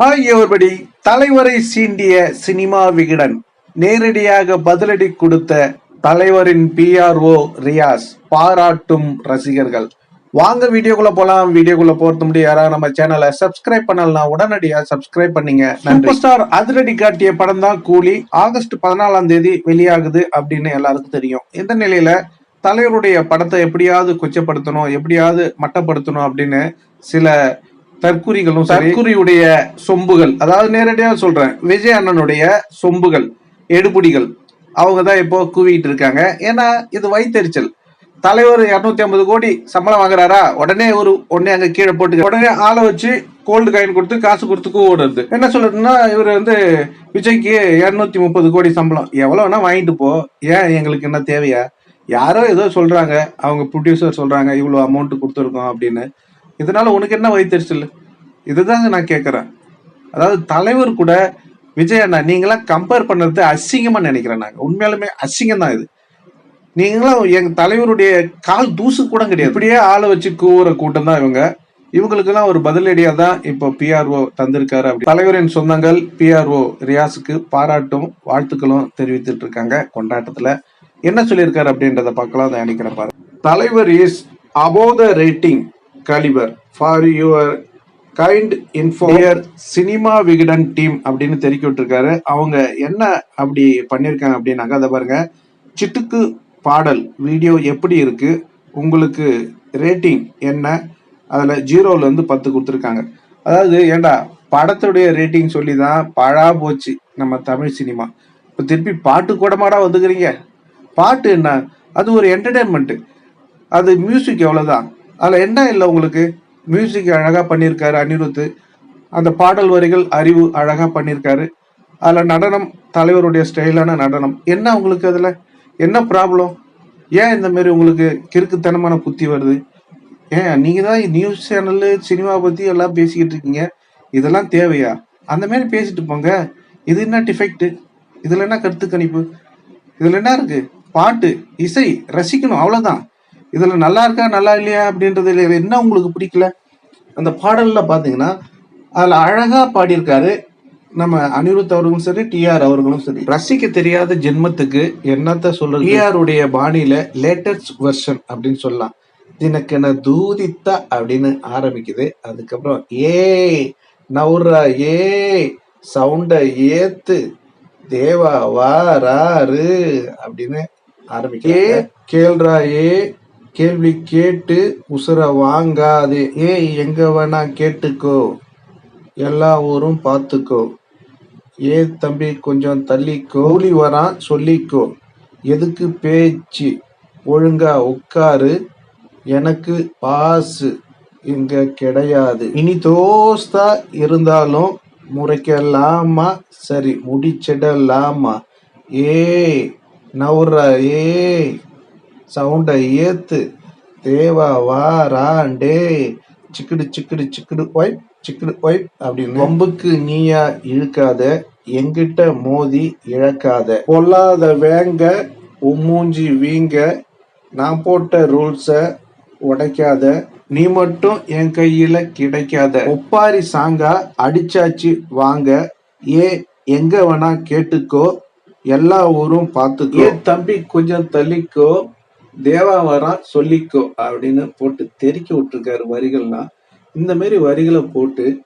ஆகியோர்படி தலைவரை சீண்டிய சினிமா விகடன் நேரடியாக பதிலடி கொடுத்த தலைவரின் பிஆர்ஓ ரியாஸ் பாராட்டும் ரசிகர்கள். வாங்க வீடியோக்குள்ள போலாம். வீடியோக்குள்ள போறது முடியும் யாராவது நம்ம சேனலை சப்ஸ்கிரைப் பண்ணலாம் உடனடியா சப்ஸ்கிரைப் பண்ணீங்க. நன்றி. ஸ்டார் அதிரடி காட்டிய படம் தான் கூலி. ஆகஸ்ட் பதினாலாம் தேதி வெளியாகுது அப்படின்னு எல்லாருக்கும் தெரியும். இந்த நிலையில தலைவருடைய படத்தை எப்படியாவது கொச்சப்படுத்தணும் எப்படியாவது மட்டப்படுத்தணும் அப்படின்னு சில தற்குறிகளும் தற்குறியுடைய சொம்புகள் அதாவது நேரடியாக சொல்றேன் விஜய் அண்ணனுடைய சொம்புகள் எடுபுடிகள் அவங்க தான் இப்போ கூவிட்டு இருக்காங்க. ஏன்னா இது வைத்தறிச்சல். தலைவர் இரநூத்தி ஐம்பது கோடி சம்பளம் வாங்குறாரா? உடனே ஒரு உடனே அங்க கீழே போட்டு உடனே ஆளை வச்சு கோல்டு காயின் கொடுத்து காசு கொடுத்து கூடுறது என்ன சொல்றதுன்னா இவர் வந்து விஜய்க்கு இரநூத்தி முப்பது கோடி சம்பளம். எவ்வளவு வேணா வாங்கிட்டு போ. ஏன் எங்களுக்கு என்ன தேவையா? யாரோ ஏதோ சொல்றாங்க. அவங்க ப்ரொடியூசர் சொல்றாங்க இவ்வளவு அமௌண்ட் கொடுத்துருக்கோம் அப்படின்னு. இதனால உனக்கு என்ன வைத்தறிச்சல் இதுதாங்க நான் கேட்குறேன் அதாவது தலைவர் கூட விஜய் அண்ணா நீங்களாம் கம்பேர் பண்ணுறது அசிங்கமாக நினைக்கிறேன் நாங்கள் உண்மையாலுமே அசிங்கம் தான் இது. நீங்களாம் எங்கள் தலைவருடைய கால் தூசு கூட கிடையாது. இப்படியே ஆளை வச்சு கூவுற கூட்டம் தான் இவங்க. இவங்களுக்கெல்லாம் ஒரு பதிலடியாக தான் இப்போ பிஆர்ஓ தந்திருக்காரு அப்படி. தலைவரின் சொந்தங்கள் பிஆர்ஓ ரியாஸுக்கு பாராட்டும் வாழ்த்துக்களும் தெரிவித்துட்டு இருக்காங்க கொண்டாட்டத்தில். என்ன சொல்லியிருக்காரு அப்படின்றத பார்க்கலாம் அதை நினைக்கிறேன் பாரு தலைவர் is above the rating caliber for your kind இன்ஃபோயர் cinema Vikatan team அப்படின்னு தெரிவிக்க விட்டுருக்காரு அவங்க என்ன அப்படி பண்ணியிருக்காங்க அப்படின்னாக்க அதை பாருங்க. சிட்டுக்கு பாடல் வீடியோ எப்படி இருக்கு உங்களுக்கு ரேட்டிங் என்ன அதில் ஜீரோலேருந்து பத்து கொடுத்துருக்காங்க. அதாவது ஏண்டா படத்துடைய ரேட்டிங் சொல்லி தான் பழா போச்சு நம்ம தமிழ் சினிமா. இப்போ திருப்பி பாட்டு கூடமாடா வந்துக்கிறீங்க. பாட்டு என்ன? அது ஒரு என்டர்டைன்மெண்ட்டு அது மியூசிக் எவ்வளோதான் அதில் என்ன இல்லை உங்களுக்கு? மியூசிக் அழகாக பண்ணியிருக்காரு அனிருத். அந்த பாடல் வரிகள் அறிவு அழகாக பண்ணியிருக்காரு அதில் நடனம் தலைவருடைய ஸ்டைலான நடனம். என்ன உங்களுக்கு அதில்? என்ன ப்ராப்ளம் ஏன் இந்த மாதிரி உங்களுக்கு கிறுக்குத்தனமான புத்தி வருது? ஏன் நீங்கள் தான் நியூஸ் சேனலு சினிமா பற்றி எல்லாம் பேசிக்கிட்டு இருக்கீங்க. இதெல்லாம் தேவையா? அந்த மாதிரி பேசிட்டு போங்க. இது என்ன டிஃபெக்ட்டு இதில் என்ன கருத்து கணிப்பு? இதில் என்ன இருக்குது பாட்டு இசை ரசிக்கணும் அவ்வளோதான் இதில் நல்லா இருக்கா நல்லா இல்லையா அப்படின்றது இல்ல. என்ன உங்களுக்கு பிடிக்கல? அந்த பாடல்ல பார்த்தீங்கன்னா அதில் அழகாக பாடியிருக்காரு நம்ம அனிருத் அவர்களும் சரி டிஆர் அவர்களும் சரி. ரசிக்க தெரியாத ஜென்மத்துக்கு என்னத்த சொல்றது? டிஆர் உடைய பாணியில லேட்டஸ்ட் வெர்ஷன் அப்படின்னு சொல்லலாம். தினக்கென தூதித்தா அப்படின்னு ஆரம்பிக்குது. அதுக்கப்புறம் ஏ நவுரா ஏ சவுண்ட ஏத்து தேவா வாராரு அப்படின்னு ஆரம்பிக்குது ஏ கேள்றா ஏ கேள்வி கேட்டு உசுர வாங்காதே. ஏ எங்க வேணா கேட்டுக்கோ. எல்லா ஊரும் பார்த்துக்கோ. ஏ தம்பி கொஞ்சம் தள்ளிக்கோ. கூலி வரான் சொல்லிக்கோ. எதுக்கு பேச்சு? ஒழுங்கா உட்காரு. எனக்கு பாசு. இங்க கிடையாது. இனி தோஸ்தா இருந்தாலும் முறைக்கலாமா? சரி முடிச்சிடலாமா? ஏ நவுற ஏ சவுண்டை ஏத்து. தேவா வா ராண்டே சிக்கிடு சிக்கிடு சிக்கிடு ஒய் சிக்கிடு ஒய் அப்படின்னு. வம்புக்கு நீயா இழுக்காத எங்கிட்ட மோதி இழக்காத. பொல்லாத வேங்க உம்மூஞ்சி வீங்க நான் போட்ட ரூல்ஸ உடைக்காத. நீ மட்டும் என் கையில கிடைக்காத. ஒப்பாரி சாங்கா அடிச்சாச்சு வாங்க. ஏ எங்க வேணா கேட்டுக்கோ. எல்லா ஊரும் பார்த்துக்கோ தம்பி கொஞ்சம் தள்ளிக்கோ. தேவா சொல்லிக்கோ அப்படின்னு போட்டு தெறிக்க விட்டுருக்காரு வரிகள்லாம். இந்த மாரி வரிகளை போட்டு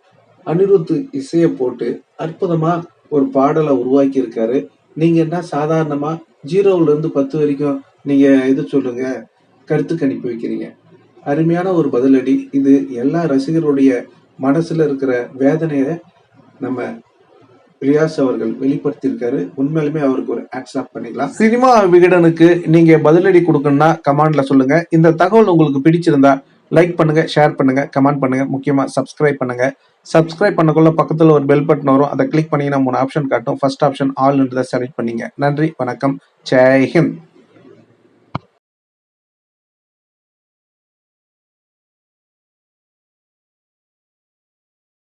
அனிருத்து இசையை போட்டு அற்புதமா ஒரு பாடலை உருவாக்கி இருக்காரு நீங்க என்ன சாதாரணமா ஜீரோல இருந்து பத்து வரைக்கும் நீங்க இது சொல்லுங்க கருத்து கணிப்பு வைக்கிறீங்க. அருமையான ஒரு பதிலடி. இது எல்லா ரசிகருடைய மனசுல இருக்கிற வேதனையை நம்ம ரியாஸ் அவர்கள் வெளிப்படுத்தியிருக்காரு. உண்மையிலுமே அவருக்கு ஒரு ஆக்சாப் பண்ணிக்கலாம். சினிமா விகடனுக்கு நீங்க பதிலடி கொடுக்கணும்னா கமெண்ட்ல சொல்லுங்க. இந்த தகவல் உங்களுக்கு பிடிச்சிருந்தா லைக் பண்ணுங்க ஷேர் பண்ணுங்க கமெண்ட் பண்ணுங்க. முக்கியமா சப்ஸ்கிரைப் பண்ணுங்க. சப்ஸ்கிரைப் பண்ணக்குள்ள பக்கத்துல ஒரு பெல் பட்டன் வரும். அதை கிளிக் பண்ணீங்கன்னா மூணு ஆப்ஷன் காட்டும். ஃபர்ஸ்ட் ஆப்ஷன் ஆல்ன்றதை செலக்ட் பண்ணீங்க. நன்றி வணக்கம். ஜெய்ஹிந்த்